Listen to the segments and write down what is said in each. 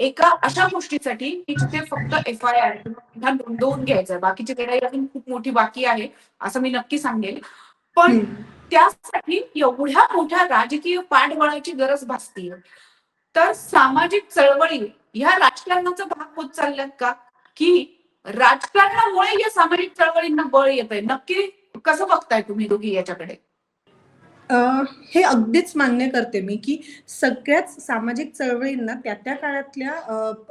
एका अशा गोष्टीसाठी की जिथे फक्त एफ आय आर नोंदवून घ्यायचं बाकीची लढाई अजून खूप मोठी बाकी आहे असं मी नक्की सांगेल. पण. त्यासाठी एवढ्या मोठ्या राजकीय पाठबळाची गरज भासतीये. तर सामाजिक चळवळी ह्या राजकारणाचा भाग होत चालल्यात का? की राजकारणामुळे या सामाजिक चळवळींना बळ येत आहे नक्की कसं बघताय तुम्ही दोघी याच्याकडे? हे अगदीच मान्य करते मी की सगळ्याच सामाजिक चळवळींना त्या त्या काळातल्या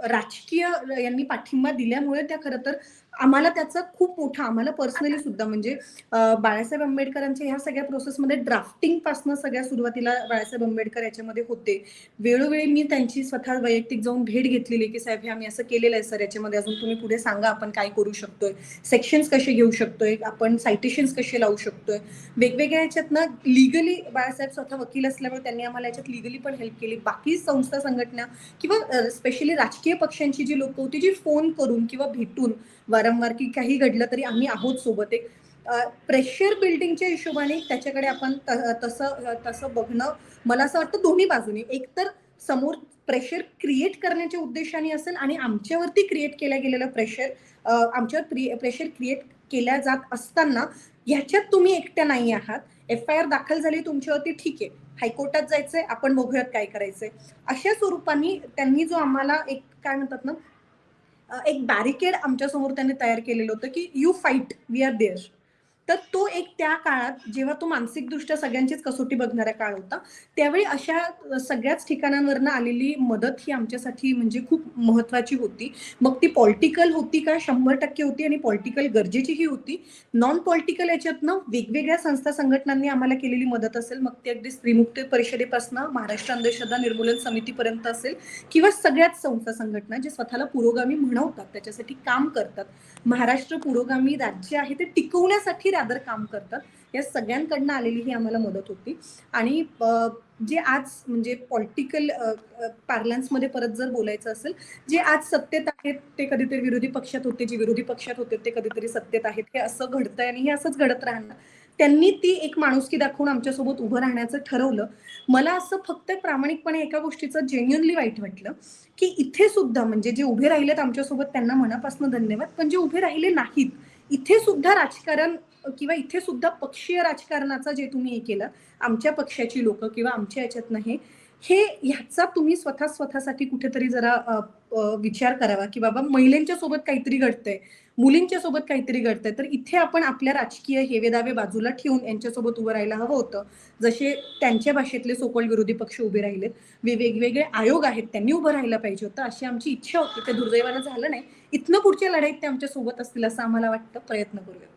राजकीय यांनी पाठिंबा दिल्यामुळे त्या खरं तर आम्हाला त्याचा खूप मोठा आम्हाला पर्सनली सुद्धा म्हणजे बाळासाहेब आंबेडकरांच्या ह्या सगळ्या प्रोसेसमध्ये ड्राफ्टिंगपासून सगळ्या सुरुवातीला बाळासाहेब आंबेडकर याच्यामध्ये होते. वेळोवेळी मी त्यांची स्वतः वैयक्तिक जाऊन भेट घेतलेली की साहेब हे आम्ही असं केलेलं आहे सर याच्यामध्ये अजून तुम्ही पुढे सांगा आपण काय करू शकतोय. सेक्शन्स कसे घेऊ शकतोय आपण सायटेशन्स कसे लावू शकतोय. वेगवेगळ्या याच्यातनं लिगली बाळासाहेब स्वतः वकील असल्यामुळे त्यांनी आम्हाला याच्यात लिगली पण हेल्प केली. बाकी संस्था संघटना किंवा स्पेशली राजकीय पक्षांची जी लोक होती जी फोन करून किंवा भेटून वारंवार की काही घडलं तरी आम्ही आहोत सोबत. एक प्रेशर बिल्डिंगच्या हिशोबाने त्याच्याकडे आपण तसं तसं बघणं मला असं वाटतं दोन्ही बाजूनी. एकतर समोर प्रेशर क्रिएट करण्याच्या उद्देशाने असेल आणि आमच्यावरती क्रिएट केलं गेलेलं प्रेशर आमच्यावर प्रेशर क्रिएट केल्या जात असताना ह्याच्यात तुम्ही एकट्या नाही आहात. एफ आय आर दाखल झाली तुमच्यावरती ठीक आहे. हायकोर्टात जायचंय आपण बघूयात काय करायचंय. अशा स्वरूपाने त्यांनी जो आम्हाला एक काय म्हणतात ना एक बॅरिकेड आमच्यासमोर त्यांनी तयार केलेलं होतं की you fight we are there तर तो एक त्या काळात जेव्हा तो मानसिकदृष्ट्या सगळ्यांचीच कसोटी बघणारा काळ होता त्यावेळी अशा सगळ्याच ठिकाणांवरनं आलेली मदत ही आमच्यासाठी म्हणजे खूप महत्वाची होती. मग ती पॉलिटिकल होती का? शंभर टक्के होती आणि पॉलिटिकल गरजेचीही होती. नॉन पॉलिटिकल याच्यातनं वेगवेगळ्या संस्था संघटनांनी आम्हाला केलेली मदत असेल मग ती अगदी स्त्रीमुक्त परिषदेपासून महाराष्ट्र अंधश्रद्धा निर्मूलन समितीपर्यंत असेल किंवा सगळ्याच संस्था संघटना जे स्वतःला पुरोगामी म्हणवतात त्याच्यासाठी काम करतात. महाराष्ट्र पुरोगामी राज्य आहे ते टिकवण्यासाठी अदर काम करतात. या सगळ्यांकडनं आलेली ही आम्हाला मदत होती. आणि जे आज म्हणजे पॉलिटिकल पार्लन्समध्ये परत जर बोलायचं असेल जे आज सत्तेत आहेत ते कधीतरी विरोधी पक्षात होते जे विरोधी पक्षात होते ते कधीतरी सत्तेत आहेत. हे असं घडतंय आणि हे असंच घडत राहणार. त्यांनी ती एक माणुसकी दाखवून आमच्यासोबत उभं राहण्याचं ठरवलं. मला असं फक्त प्रामाणिकपणे एका गोष्टीचं जेन्युअनली वाईट वाटलं की इथे सुद्धा म्हणजे जे उभे राहिलेत आमच्यासोबत त्यांना मनापासून धन्यवाद. पण जे उभे राहिले नाहीत इथे सुद्धा राजकारण किंवा इथे सुद्धा पक्षीय राजकारणाचा जे तुम्ही हे केलं आमच्या पक्षाची लोक किंवा आमच्या याच्यातनं हे हे ह्याचा तुम्ही स्वतः स्वतःसाठी कुठेतरी जरा विचार करावा की बाबा महिलांच्या सोबत काहीतरी घडतंय मुलींच्या सोबत काहीतरी घडतंय. तर इथे आपण आपल्या राजकीय हेवेदावे बाजूला ठेवून यांच्यासोबत उभं राहायला हवं होतं. जसे त्यांच्या भाषेतले सोकोल विरोधी पक्ष उभे राहिलेत वेगवेगळे आयोग आहेत त्यांनी उभं राहायला पाहिजे होतं. अशी आमची इच्छा होती. ते दुर्दैवानं झालं नाही. इथनं पुढच्या लढाईत ते आमच्यासोबत असतील असं आम्हाला वाटतं. प्रयत्न करूयात.